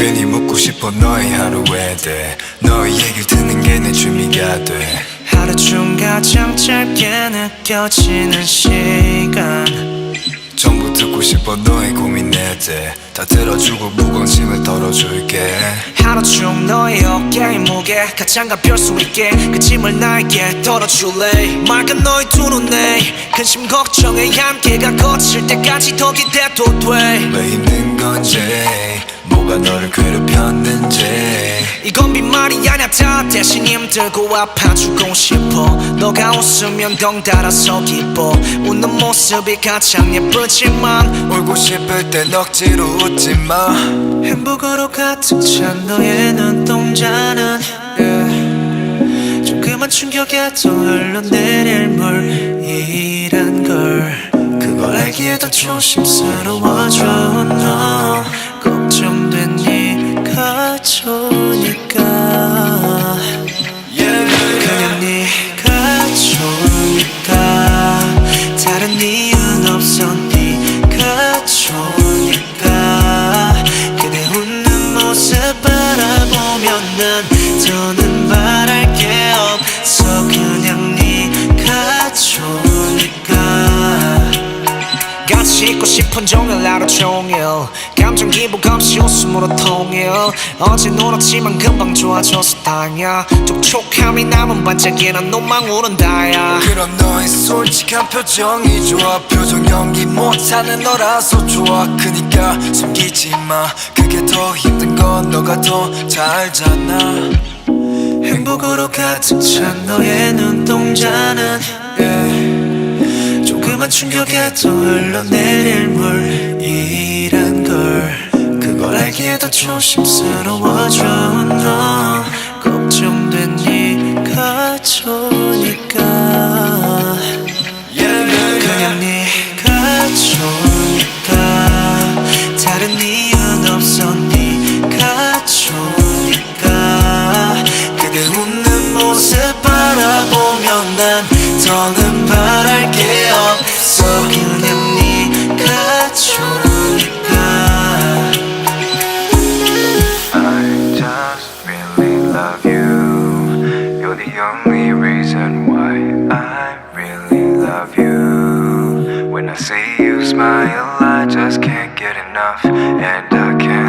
괜히 묻고 싶어 너의 하루에 대해 너의 얘기를 듣는 게 내 취미가 돼. 하루 중 가장 짧게 느껴지는 시간. 전부 듣고 싶어 너의 고민에 대해 다 들어주고 무거운 덜어줄게. 하루 중 너의 어깨의 무게 가장 가벼울 수 있게 그 짐을 나에게 덜어줄래? 맑은 너의 두 눈에 근심 걱정에 함께가 거칠 때까지 더 기대도 돼. 왜 힘든 건지 뭐가 너를 괴롭혔는지. 이건 빈말이 아냐 다 대신 힘들고 아파주고 싶어. 너가 웃으면 덩달아서 기뻐. 웃는 모습이 가장 예쁘지만 울고 싶을 땐 억지로 웃지 마. 행복으로 가득 찬 너의 눈동자는 yeah. 조그만 충격에도 흘러내릴 물이란 걸. 그걸 알기에도 조심스러워져 있고 싶은 종일 하루 종일. 감정 기복 없이 웃음으로 통일. 어제 울었지만 금방 좋아져서 다행이야. 촉촉함이 남은 반짝이는 눈망 울은다야. 그런 너의 솔직한 표정이 좋아. 표정 연기 못하는 너라서 좋아. 그니까 숨기지 마. 그게 더 힘든 건 너가 더잘 알잖아 행복으로 가득 찬 너의 눈동자는 yeah. 조그만 충격에도 흘러내릴 물이란 걸. 그걸 알기에도 조심스러워져. 너 걱정된 네가 좋으니까. 그냥 네가 좋으니까. 다른 이유는 없어. 네가 좋으니까. 그대 웃는 모습 바라보면 난 더는 바랄 게 없어 그냥 네가 좋으니까 I just really love you You're the only reason why I really love you When I see you smile I just can't get enough And I can't live without you